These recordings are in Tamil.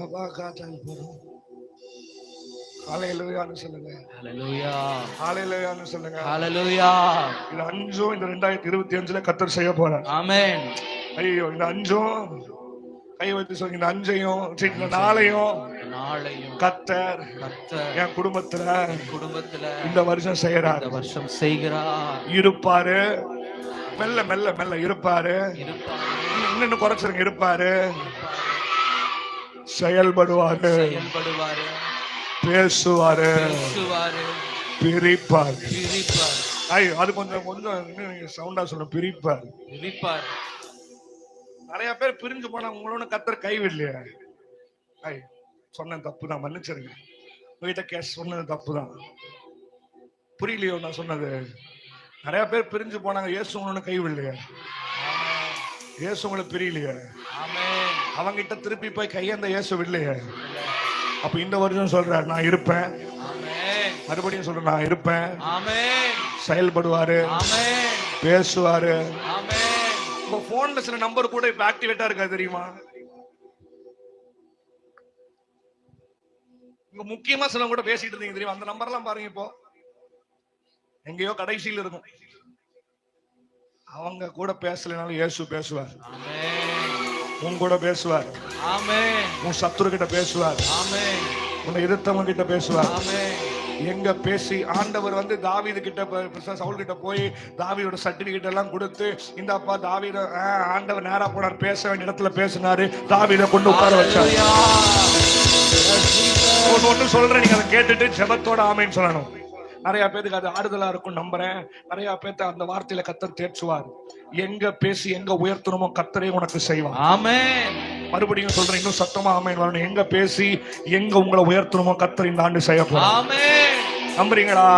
அப்பா காத்தால் போறோம் ஹalleluyaன்னு சொல்லுங்க. ஹalleluya. ஹalleluyaன்னு சொல்லுங்க. ஹalleluya. இது அஞ்சும் இந்த ரெண்டாயிரத்தி இருபத்தி அஞ்சுல கத்தர் செய்ய போறார். ஆமென். ஐயோ இந்த அஞ்சும் கை வைத்து சொல்லுங்க இந்த அஞ்சையும் நாளையும் நாளையும் கத்தர் கர்த்தர் என் குடும்பத்துல குடும்பத்துல இந்த வருஷம் செய்யறார் இந்த வருஷம் செய்கிறார். இருப்பாரு. மெல்ல மெல்ல மெல்ல இருப்பாரு. இருப்பார். இன்னும் குறைச்சிருங்க இருப்பாரு. செயல்படுவாரு. செயல்படுவாரு. பேசுவாரு. பேசுவாரு. பிரிப்பார். பிரிப்பார். ஐயோ அது கொஞ்சம் கொஞ்சம் சவுண்டா சொல்ல பிரிப்பார். பிரிப்பார். நிறைய பேர் பிரிஞ்சு போனா உங்களோட கத்தர் கைவிடலையா. ஐ சொன்னது தப்பு தான் மன்னிச்சிருங்க. உங்ககிட்ட கேஸ் சொன்னது தப்பு தான் புரியலையோ நான் சொன்னது? நிறைய பேர் பிரிஞ்சு போனாங்க. இயேசு உங்களோட கைவிடலையா. இயேசு உங்களை பிரியலையா. ஆமென். அவங்கிட்ட திருப்பி போய் கையேந்த இயேசு விடலையே அப்ப இந்த வருஷம் சொல்றாரு நான் இருப்பேன். மறுபடியும் சொல்றேன் நான் இருப்பேன். செயல்படுவாரு. பேசுவாரு. உங்க போன்ல சில நம்பர் கூட இப்ப ஆக்டிவேட்டா இருக்கா தெரியுமா? உங்க முக்கியமா சில கூட பேசிட்டு இருந்தீங்க தெரியுமா? அந்த நம்பர் எல்லாம் பாருங்க இப்போ. எங்கேயோ கடைசியில் இருக்கும். அவங்க கூட பேசலைனாலும் இயேசு பேசுவார். உன் கூட பேசுவார். உன் சத்துரு கிட்ட பேசுவார் உன்னை எதிர்த்தவங்க கிட்ட பேசுவார் எங்க பேசி ஆண்டவர் வந்து தாவீது கிட்ட சவுல் கிட்ட போய் தாவீதோட சர்டிபிகேட் எல்லாம் கொடுத்து இந்தாப்பா தாவீத ஆ, ஆண்டவர் நேரா போனார் பேச வேண்டிய இடத்துல பேசினாரு தாவீத கொண்டு உட்கார வச்சார். ஒண்ணு சொல்றேன் நீங்க அதை கேட்டுட்டு ஜெபத்தோட ஆமைன்னு சொல்லணும். நிறைய பேருக்கு அது ஆறுதலா இருக்கும் நம்புறேன். நிறைய பேர்த்த அந்த வார்த்தையில கத்தர் தேர்ச்சுவார் எங்க பேசி எங்க உயர்த்தணுமோ கத்தரே உனக்கு செய்வான் ஆமென். மறுபடியும் சொல்றேன் இன்னும் சத்தமா ஆமைன்னு வரணும். எங்க பேசி எங்க உங்களை உயர்த்தணுமோ கத்தர் இந்த ஆண்டு செய்ய ஆமென். நம்புறீங்களா?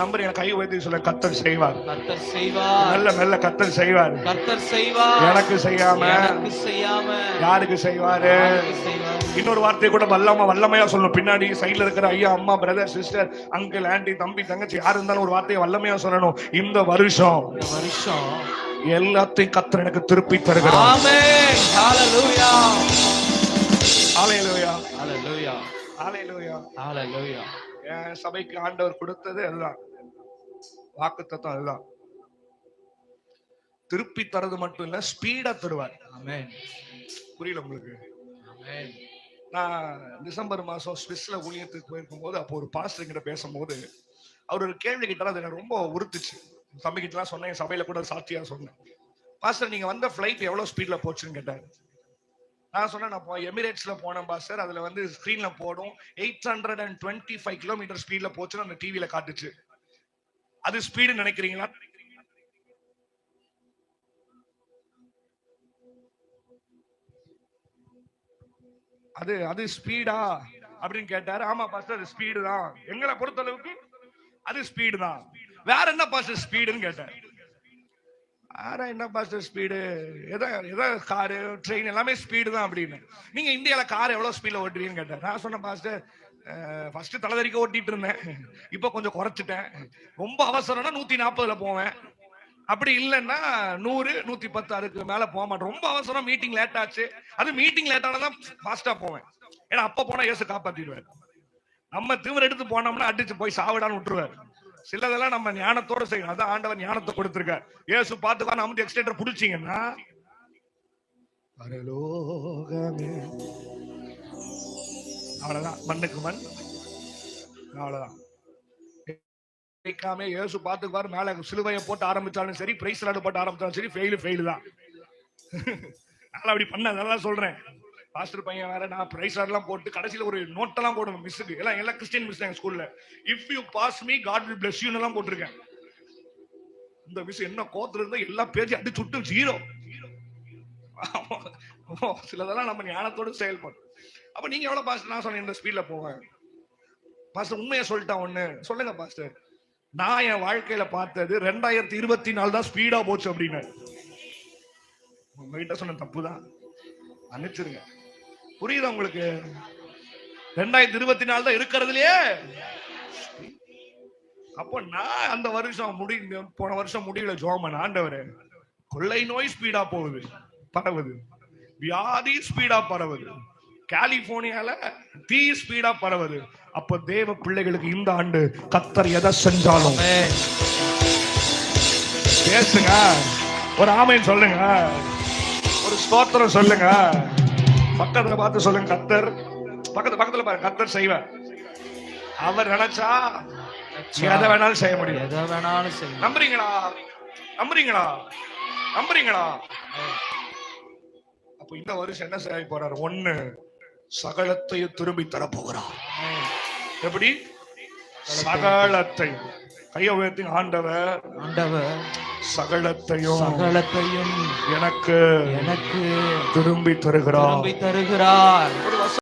நம்புறீங்களா நம்புறீங்களா கை வைத்து சொல்ல கத்தர் செய்வார். கர்த்தர் செய்வார். மெல்ல மெல்ல கத்தர் செய்வார். கர்த்தர் செய்வார். எனக்கு செய்யாம எனக்கு செய்யாம. யாருக்கு செய்வாரு? இன்னொரு வார்த்தை கூட வல்லமா வல்லமையா சொல்லணும். பின்னாடி சைடுல இருக்கிற ஐயா அம்மா பிரதர் சிஸ்டர் அங்கிள் ஆண்டி தம்பி தங்கச்சி யாரு இருந்தாலும் ஒரு வார்த்தையை வல்லமையா சொல்லணும். இந்த வருஷம் வருஷம் எல்லாத்தையும் கத்தர் எனக்கு திருப்பி தருகிறார். ஆமென். ஹalleluya. ஹalleluya. என் சபைக்கு ஆண்டவர் கொடுத்தது அதுதான். வாக்கு தத்துவம் அதுதான். திருப்பி தரது மட்டும் இல்ல ஸ்பீடா தருவார். புரியல உங்களுக்கு? நான் டிசம்பர் மாசம் ஸ்விஸ்ல ஊழியத்துக்கு போயிருக்கும் போது அப்போ ஒரு பாஸ்டர் கிட்ட பேசும்போது அவர் ஒரு கேள்வி கேட்டார் அது எனக்கு ரொம்ப உறுத்துச்சு. தம்பி கிட்டலாம் சொன்னேன் என் சபையில கூட சாட்சியா சொன்னேன். பாஸ்டர் நீங்க வந்த ஃபிளைட் எவ்வளவு ஸ்பீட்ல போச்சுன்னு கேட்டாரு. நான் சொன்னேன் நான் எமிரேட்ஸ்ல போனேன் பாஸ்டர் அதுல வந்து ஸ்கிரீன்ல போடும். Eight hundred and twenty five kilometre ஸ்பீட்ல போச்சுன்னு அந்த டிவில காட்டுச்சு. அது ஸ்பீடு நினைக்கிறீங்களா? அது அது ஸ்பீடா அப்படின்னு கேட்டாரு. ஆமா பாஸ்டர் அது ஸ்பீடு தான் எங்களை பொறுத்த அளவுக்கு அது ஸ்பீடு தான் வேற என்ன பாஸ்டர் ஸ்பீடுன்னு கேட்டார். வேற என்ன பாஸ்டர் ஸ்பீடு எதை எதை காரு ட்ரெயின் எல்லாமே ஸ்பீடு தான் அப்படின்னு. நீங்க இந்தியால கார் எவ்வளவு ஸ்பீட்ல ஓட்டுவீங்கன்னு கேட்டார். நான் சொன்னேன் பாஸ்டர் ஃபர்ஸ்ட் தலைதறிக்க ஓட்டிட்டு இருந்தேன் இப்போ கொஞ்சம் குறைச்சிட்டேன். ரொம்ப அவசரம்னா நூத்தி நாற்பதுல போவேன். அப்படி இல்லைன்னா நூறு நூத்தி பத்து அதுக்கு மேல போக மாட்டேன். ரொம்ப அவசரம் மீட்டிங் லேட் ஆச்சு. அது மீட்டிங் லேட் ஆனதான் ஃபாஸ்டா போவேன். ஏன்னா அப்ப போனா இயேசு காப்பாத்திடுவார். நம்ம திமிர் எடுத்து போனோம்னா அடிச்சு போய் சாவிடான்னு விட்டுருவார். சிலதெல்லாம் நம்ம ஞானத்தோட செய்யணும். அதான் ஆண்டவர் ஞானத்தை கொடுத்திருக்கார். இயேசு பாத்துக்கான நம்ம எக்ஸ்டேட்டர் புடிச்சீங்கன்னா. பரலோகமே அவ்வளவுதான். மண்ணுக்கு மண் அவ்வளவுதான். கேட்காம இயேசு பார்த்துக்குவார் மேல சிலுவையை போட்டு ஆரம்பிச்சாலும் சரி பிரைஸ் லாடு போட்டு ஆரம்பிச்சாலும் சரி ஃபெயிலு ஃபெயிலு தான். நான் அப்படி பண்ண அதெல்லாம் சொல்றேன். பாஸ்டர் பையன் வேற நான் பிரைஸ் எல்லாம் போட்டு கடைசியில ஒரு நோட்டெல்லாம் போடுவேன் மிஸ்ஸுக்கு எல்லாம் எல்லாம் கிறிஸ்டின் மிஸ் எங்க ஸ்கூல்ல if you pass me God will bless யூன்னு எல்லாம் போட்டிருக்கேன். இந்த மிஸ் என்ன கோத்துல இருந்தா எல்லா பேஜ் அடிச்சு விட்டு ஜீரோ சிலதெல்லாம் நம்ம ஞானத்தோடு செயல்படும் அப்ப நீங்க எவ்வளவு பாஸ்டர் நான் சொன்னேன் இந்த ஸ்பீட்ல போவேன். பாஸ்டர் உண்மையை சொல்லிட்டான் ஒண்ணு. சொல்லுங்க பாஸ்டர் நான் என் வாழ்க்கையில பார்த்தது ரெண்டாயிரத்தி இருபத்தி நாலு தான் ஸ்பீடா போச்சு அப்படின்னு. உங்ககிட்ட சொன்ன தப்பு தான் அனுப்பிச்சிருங்க புரியுதா உங்களுக்கு? ரெண்டாயிரத்தி இருபத்தி நாலு தான் இருக்கிறதுலயே? அப்போ நான் அந்த வருஷம் முடி போன வருஷம் முடியல ஜோமன் ஆண்டவர். கொள்ளை நோய் ஸ்பீடா போகுது. பரவுது. வியாதி ஸ்பீடா பரவுது. கலிபோர்னியால தீ ஸ்பீடா பரவுது. அப்ப தேவ பிள்ளைகளுக்கு இந்த ஆண்டு கத்தர் எதை செஞ்சாலும். பேசுங்க. ஒரு ஆமைன்னு சொல்லுங்க. ஒரு ஸ்தோத்திரம் சொல்லுங்க. பக்கத்துல பார்த்து சொல்லுங்க கத்தர். பக்கத்து பக்கத்துல பாருங்க கத்தர் செய்வார் அவர் நினைச்சா எதை வேணாலும் செய்ய முடியும். எதை வேணாலும் செய்யும் நம்புறீங்களா? நம்புறீங்களா? நம்புறீங்களா? அப்ப இந்த வருஷம் என்ன செய்ய போறார்? ஒண்ணு சகலத்தையும் திரும்பி தர போகிறார் எப்படி? சகலத்தை. கைய உயர்த்தி ஆண்டவர். ஆண்டவர். சகலத்தையும் சகலத்தையும் எனக்கு எனக்கு திரும்பி தருகிறார். திரும்பி தருகிறார்.